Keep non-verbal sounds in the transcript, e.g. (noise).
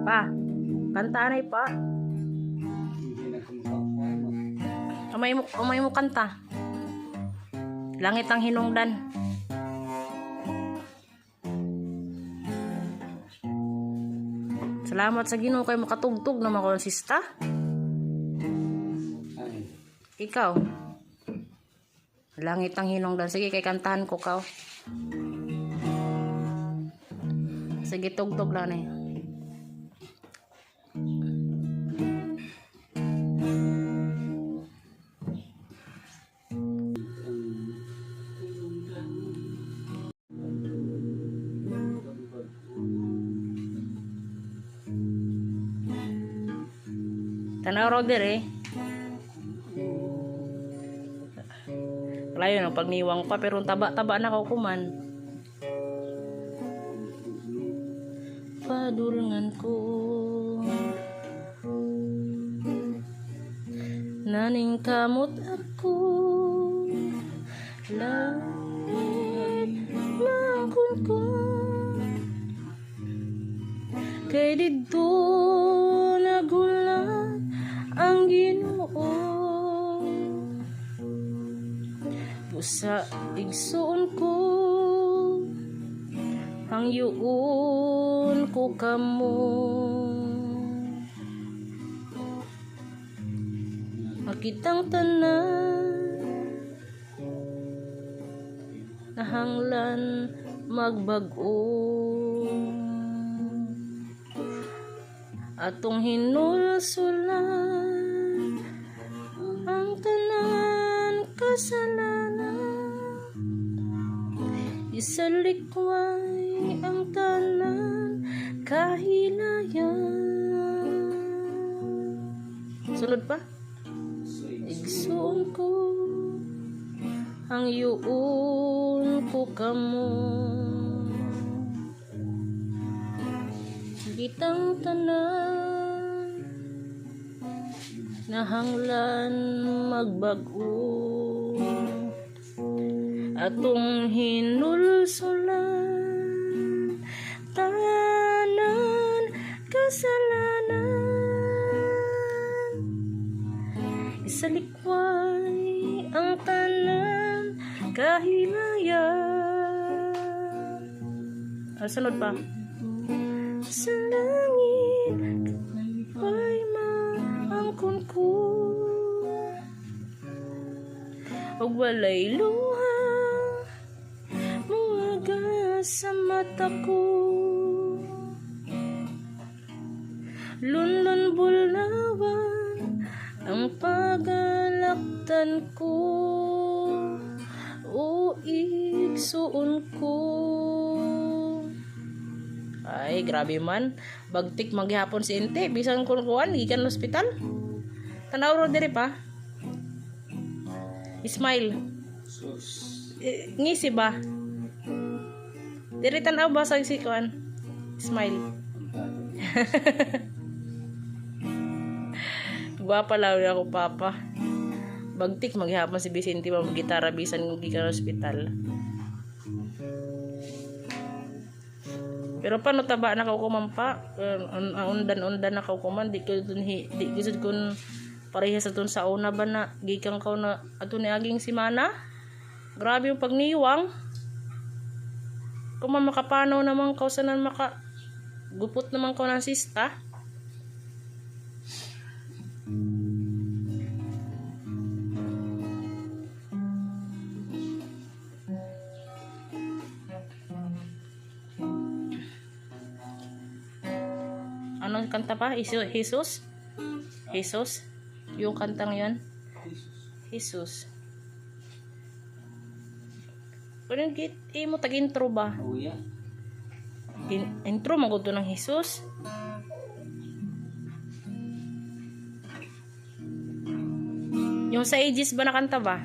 Pa, pa. Hindi na kumakakuha. Amay mo, amay mo kanta. Langit ang hinungdan. Salamat sa Ginoo kay makatugtog na makonsista. Ikaw. Langit ang hinungdan. Sige, kay kantahan ko kaw. Sige, tugtog lang eh. Tanaw raw dire. Layo ng pagniwang pa pero taba-taba na ko kuman. Padulngan ko. Naning kamot ako. Langit makon ko Kay dito Pusa igsuon ko. Ang yuon ko kamo. Makitang tanan Nahanglan magbago. Atong hinulsulan Ang tanan kasalanan Isalikway ang tanan kahilayan. Sunod pa? Igsuon ko ang yuon ko kamo. Bitang tanan Nahanglan magbago Atong hinulsulan Tanan kasalanan. Isalikway ang tanan kahilayan. Ah, sunod pa. Sa langit ay maangkon ko. Og walay luha sa mata ko Lunlun bulawan Ang pagalaktan ko O igsuon ko Ay, grabe man. Bagtik maghapon si Inte. Bisan kung kuhan, gikan hospital. Tanaw ro diri pa. Smile. sus. Eh, ngisi ba? Diri tanaw ba sa si kuhan? Smile. (laughs) Gwapa lang ako papa. Bagtik maghapon si Vicente ba gitara bisan gikan hospital. Pero paano taba na kaukuman pa? Undan-undan na kaukuman. Di ko dun hi, di ko kun parehas sa sa una ba na gikan ka na ato ni aging simana. Grabe yung pagniwang. Kung man makapanaw naman ka sa nan maka gupot naman ka ng sista. Ano kanta pa? Jesus? Jesus? Yung kantang yon Jesus. Pero yung git, eh, mo tag-intro ba? Uya. In- intro magudo ng Jesus. Yung sa ages ba nakanta ba?